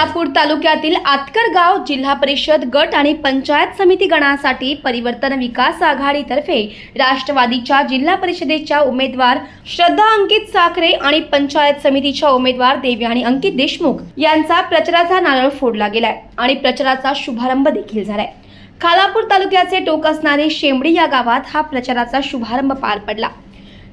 खालापूर तालुक्यातील आतकर गाव जिल्हा परिषद गट आणि पंचायत समिती गणासाठी परिवर्तन विकास आघाडीतर्फे राष्ट्रवादीच्या जिल्हा परिषदेच्या उमेदवार श्रद्धा अंकित साखरे आणि पंचायत समितीच्या उमेदवार देवयानी अंकित देशमुख यांचा प्रचाराचा नारळ फोडला गेलाय आणि प्रचाराचा शुभारंभ देखील झालाय. खालापूर तालुक्याचे टोक असणारे शेंबडी या गावात हा प्रचाराचा शुभारंभ पार पडला.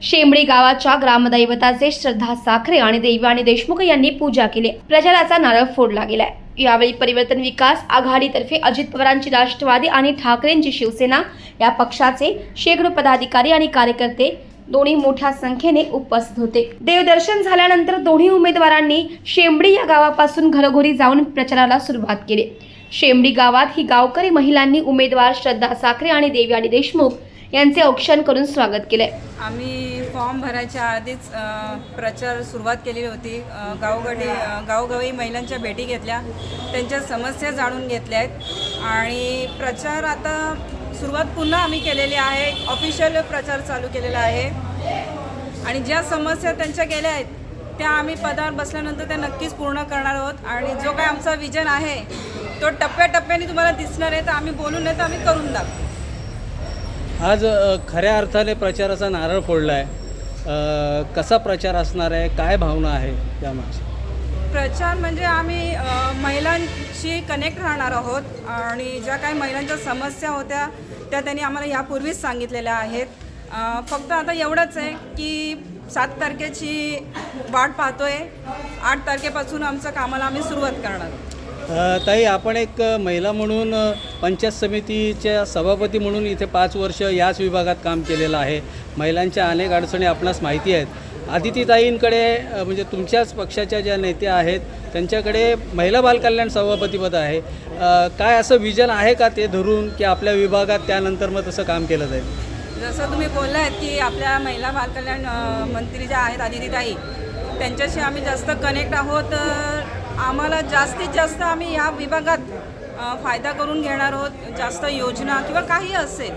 शेंबळी गावाच्या ग्रामदैवताचे श्रद्धा साखरे आणि देवानी देशमुख यांनी पूजा केली. प्रचाराचा नारळ फोडला गेलाय. यावेळी परिवर्तन विकास आघाडीतर्फे अजित पवारांची राष्ट्रवादी आणि ठाकरेंची शिवसेना या पक्षाचे शेकडो पदाधिकारी आणि कार्यकर्ते दोन्ही मोठ्या संख्येने उपस्थित होते. देवदर्शन झाल्यानंतर दोन्ही उमेदवारांनी शेंबडी या गावापासून घरोघरी जाऊन प्रचाराला सुरुवात केली. शेंबडी गावात ही गावकरी महिलांनी उमेदवार श्रद्धा साखरे आणि देवयानी देशमुख यांचे औक्षण करून स्वागत केले आम्ही फॉर्म भरायच्या आधीच प्रचार सुरुवात केलेली होती. गावगडी गावोगाडी गावोगावी महिलांच्या भेटी घेतल्या. त्यांच्या समस्या जाणून घेतल्या आहेत. आणि प्रचार आता सुरुवात पुन्हा आम्ही केलेली आहे. ऑफिशियल प्रचार चालू केलेला आहे. आणि ज्या समस्या त्यांच्या गेल्या आहेत त्या आम्ही पदावर बसल्यानंतर त्या नक्कीच पूर्ण करणार आहोत. आणि जो काय आमचा विजन आहे तो टप्प्याटप्प्याने तुम्हाला दिसणार आहे. तर आम्ही बोलून नाही तर आम्ही करून दाखवू. आज खऱ्या अर्थाने प्रचाराचा नारळ फोडला आहे कसा प्रचार असणार आहे? काय भावना आहे त्यामागची प्रचार म्हणजे आम्ही महिलांशी कनेक्ट राहणार आहोत आणि ज्या काही महिलांच्या समस्या होत्या त्या त्यांनी आम्हाला यापूर्वीच सांगितलेल्या आहेत. फक्त आता एवढंच आहे की सात तारखेची वाट पाहतोय. आठ तारखेपासून आमचं कामाला आम्ही सुरुवात करणार आहोत. ताई आपण एक महिला म्हणून पंचायत समितीच्या सभापती म्हणून इथे पाच वर्ष याच विभागात काम केलेलं आहे. महिलांच्या अनेक अडचणी आपणास माहिती आहेत. आदितीताईंकडे म्हणजे तुमच्याच पक्षाच्या ज्या नेत्या आहेत त्यांच्याकडे महिला बालकल्याण सभापतीपद आहे. काय असं विजन आहे का ते धरून की आपल्या विभागात त्यानंतर मग तसं काम केलं जाईल? जसं तुम्ही बोलला आहेत की आपल्या महिला बालकल्याण मंत्री ज्या आहेत आदितीताई त्यांच्याशी आम्ही जास्त कनेक्ट आहोत आम्हाला जास्तीत जास्त आम्ही या विभागात फायदा करून घेणार आहोत जास्त योजना किंवा काही असेल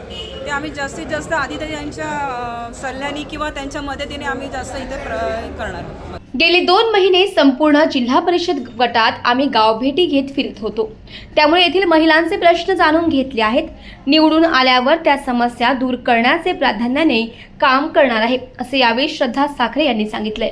ते आम्ही जास्तीत जास्त आदिताई यांच्या सल्ल्याने किंवा त्यांच्या मदतीने आम्ही जास्त इथे प्र करणार आहोत. गेले दोन महिने संपूर्ण जिल्हा परिषद गटात आम्ही गावभेटी घेत फिरत होतो. त्यामुळे येथील महिलांचे प्रश्न जाणून घेतले आहेत. निवडून आल्यावर त्या समस्या दूर करण्याचे प्राधान्याने काम करणार आहे असे यावेळी श्रद्धा साखरे यांनी सांगितले